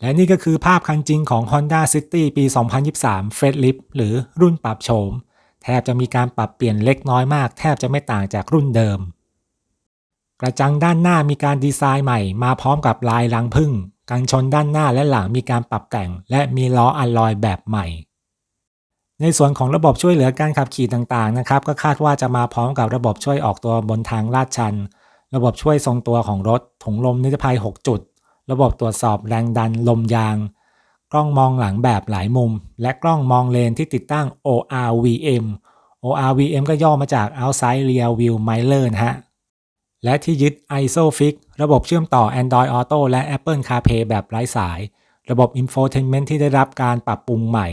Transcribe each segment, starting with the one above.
และนี่ก็คือภาพคันจริงของ Honda City ปี 2023 f r e d l i f หรือรุ่นปรับโฉม แทบจะมีการปรับเปลี่ยนเล็กน้อยมาก แทบจะไม่ต่างจากรุ่นเดิม กระจังด้านหน้ามีการดีไซน์ใหม่ มาพร้อมกับลายรังผึ้งกันชนด้านหน้าและหลังมีการปรับแต่ง และมีล้ออัลลอยแบบใหม่ ในส่วนของระบบช่วยเหลือการขับขี่ต่างๆนะครับ ก็คาดว่าจะมาพร้อมกับระบบช่วยออกตัวบนทางลาดชัน ระบบช่วยทรงตัวของรถถุงลมนิรภัย 6 จุด ระบบตรวจสอบแรงดันลมยาง กล้องมองหลังแบบหลายมุม และกล้องมองเลนที่ติดตั้ง ORVM ORVM ก็ย่อมาจาก Outside Rear View Mirror นะฮะ และที่ยึด ISOFIX ระบบเชื่อมต่อ Android Auto และ Apple CarPlay แบบไร้สาย ระบบ Infotainment ที่ได้รับการปรับปรุงใหม่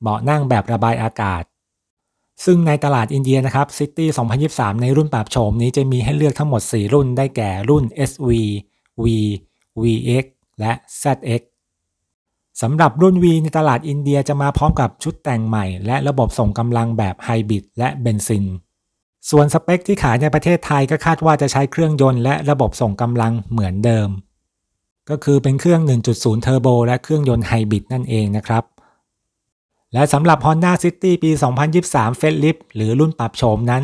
เบาะนั่งแบบระบายอากาศ ซึ่งในตลาดอินเดียนะครับ City 2023 ในรุ่นปรับโฉมนี้จะมีให้เลือกทั้งหมด 4 รุ่นได้แก่รุ่น SV V VX และ ZX สำหรับรุ่น V ในตลาดอินเดียจะมาพร้อมกับชุดแต่งใหม่ และระบบส่งกำลังแบบไฮบริดและเบนซิน ส่วนสเปคที่ขายในประเทศไทยก็คาดว่าจะใช้เครื่องยนต์และระบบส่งกำลังเหมือนเดิม ก็คือเป็นเครื่อง 1.0 เทอร์โบและเครื่องยนต์ไฮบริดนั่นเองนะครับ และสำหรับ Honda City ปี 2023 f a c e l i f t หรือรุ่นปรับโฉมนั้น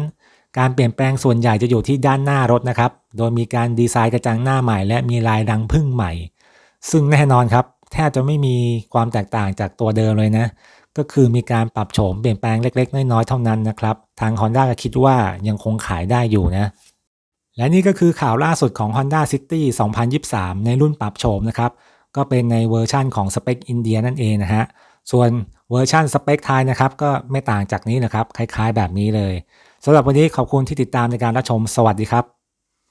การเปลี่ยนแปลงส่วนใหญ่จะอยู่ที่ด้านหน้ารถนะครับ โดยมีการดีไซน์กระจังหน้าใหม่ และมีลายรังพึ่งใหม่ ซึ่งแน่นอนครับ แทบจะไม่มีความแตกต่างจากตัวเดิมเลยนะ ก็คือมีการปรับโฉมเปลี่ยนแปลงเล็ก ๆ น้อยๆเท่านั้นนะครับ ทาง Honda ก็คิดว่ายังคงขายได้อยู่นะ และนี่ก็คือข่าวล่าสุดของ Honda City 2023 ในรุ่นปรับโฉมนะครับ ก็เป็นในเวอร์ชั่นของสเปคอินเดียนั่นเองนะฮะ ส่วนเวอร์ชันสเปคไทยนะครับก็ไม่ต่างจากนี้นะครับ คล้ายๆแบบนี้เลยสำหรับวันนี้ขอบคุณที่ติดตามในการรับชมสวัสดีครับ